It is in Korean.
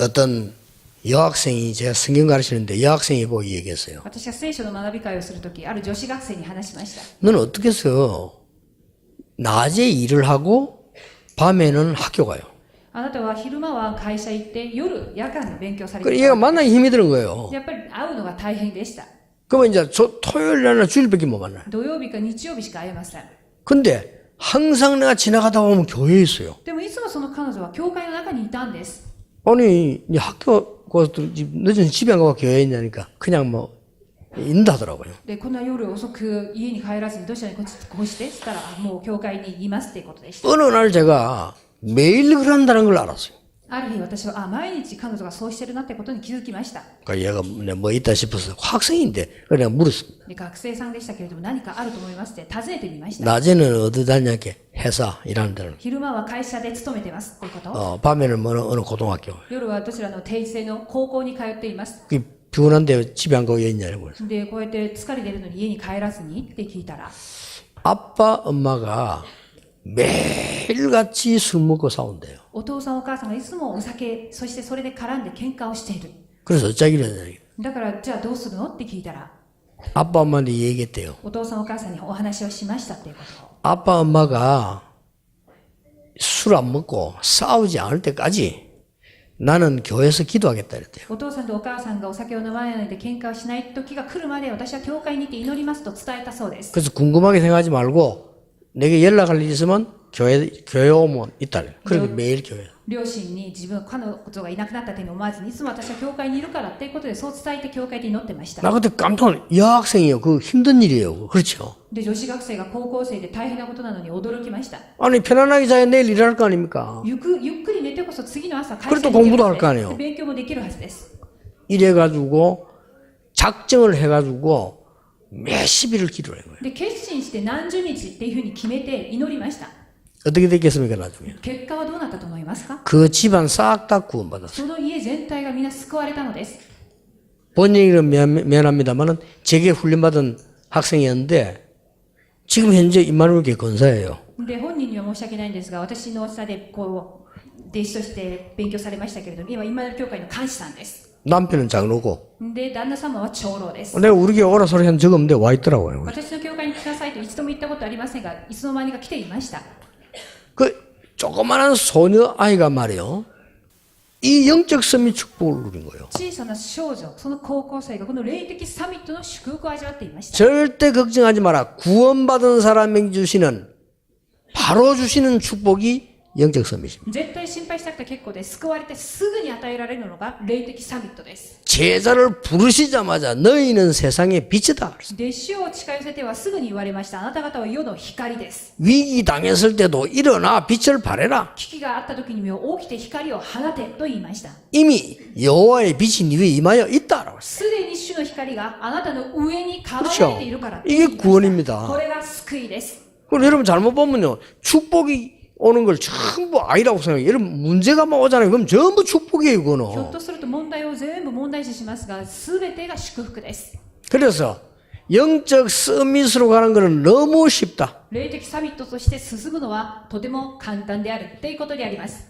어떤 여학생이 제가 성경 가르치는데 여학생이 보고 얘기했어요. 私が聖書の学び会をするとき、ある女子学生に話しました。 너는 어떻게 해서 낮에 일을 하고 밤에는 학교 가요. あなたは昼間は会社行って、夜夜間の勉強され 그 て 얘가 いた。 만나기 힘이 드는 거예요. やっぱり会うのが大変でした。 그러면 이제 저 토요일 날은 주일밖에 못 만나요. 土曜日か日曜日しか会えません。 근데 항상 내가 지나가다 보면 교회에 있어요. でもいつもその彼女は教会の中にいたんです。 아니 이제 학교 가서 늦은 집에 안 가고 교회에 있냐니까 그냥 뭐 인다더라고요. で、こんな夜遅く家に帰らずにどちらにこうしてしたら、あもう教会にいますっていうことでした。 어느 날 제가 매일 그런다는 걸 알았어요. ある日私は、あ、毎日彼女がそうしてるなってことに気づきました。 그러니까 얘가 뭐- 뭐 있다 싶어서 학생인데 그래 내가 물었습니다. で学生さんでしたけれども何かあると思いますって尋ねてみました。 낮에는 어디 다녔게 회사 일하는 데는 昼間は会社で勤めてますっていうこと。 어, 밤에는 어느, 어느 고등학교. 夜はどちらの定時制の高校に通っています。 그 피곤한데 집에 안 가고 왜 있냐고 그래서 で、こうやって疲れてるのに家に帰らずにって聞いたら、 아빠 엄마가 매일같이 술 먹고 싸운대요. お父さんお母さんがいつもお酒、そしてそれで絡んで喧嘩をしている。 그래서 어쩌기로 했냐. だから、じゃあどうするのって聞いたら、 아빠 엄마한테 얘기했대요. お父さんお母さんにお話をしましたっていうことを。 아빠 엄마가 술 안 먹고 싸우지 않을 때까지 나는 교회에서 기도하겠다 이랬대요. お父さんとお母さんがお酒を飲まないで喧嘩をしない時が来るまで私は教会に行って祈りますと伝えたそうです。 그래서 궁금하게 생각하지 말고 내게 연락할 일 있으면 교회 교회 오면 있다. 그렇게 매일 교회. 両親に自分、彼女がいなくなった点に思わずに、いつも私は教会にいるからっていうことでそう伝えて教会で祈ってました。 나 그때 깜짝 놀 여학생이요. 그 힘든 일이에요. 그렇죠. で、女子学生が高校生で大変なことなのに驚きました。 아니 편안하게 자야 내일 일할 거 아닙니까? ゆくゆっくり寝てこそ次の朝会 그래도 社に行け 공부도 る 할 は 거 ず 아니에요 です。勉強もできるはずです。 이래가지고 작정을 해가지고 몇십 일을 기도를 한 거예요. で、決心して何十日っていうふうに決めて祈りました。 어떻게 됐겠습니까 나중에? 結果はどうなったと思いますか 그 집안 싹 다 구원받았어요. その家全体が皆救われたのです。 본 얘기는 미안, 미안합니다만은 제게 훈련받은 학생이었는데 지금 현재 임마누엘 교회 권사예요. で、本人には申し訳ないんですが、私の下でこう、弟子として勉強されましたけれども、今、今の教会の監視さんです。 남편은 장로고 で、旦那様は長老です。 내가 우리 교회 오라 소리 한 적 없는데 와 있더라고요. 私の教会に来なさいと一度も言ったことありませんが、いつの間にか来ていました。 조그마한 소녀 아이가 말이요. 이 영적 서밋 축복을 누린 거예요. 절대 걱정하지 마라. 구원받은 사람에게 주시는 바로 주시는 축복이 영적 섬이십니다. 제자를 부르시자마자 너희는 세상의 빛이다. 위기 당했을 때도 일어나 빛을 발해라. 이미 여호와의 빛이 위에 임하여 있다라고. 그렇죠. 이게 구원입니다. 그럼 여러분 잘못 보면요 축복이 오는 걸 전부 아니라고 생각해요. 여러분 문제가 막 오잖아요. 그럼 전부 축복이에요, ひょっ 그거는. とすると問題を全部問題視しますが、すべてが祝福です。 그래서 영적 서밋으로 가는 거는 너무 쉽다. 霊的サミットとして進むのはとても簡単であるっていうことであります。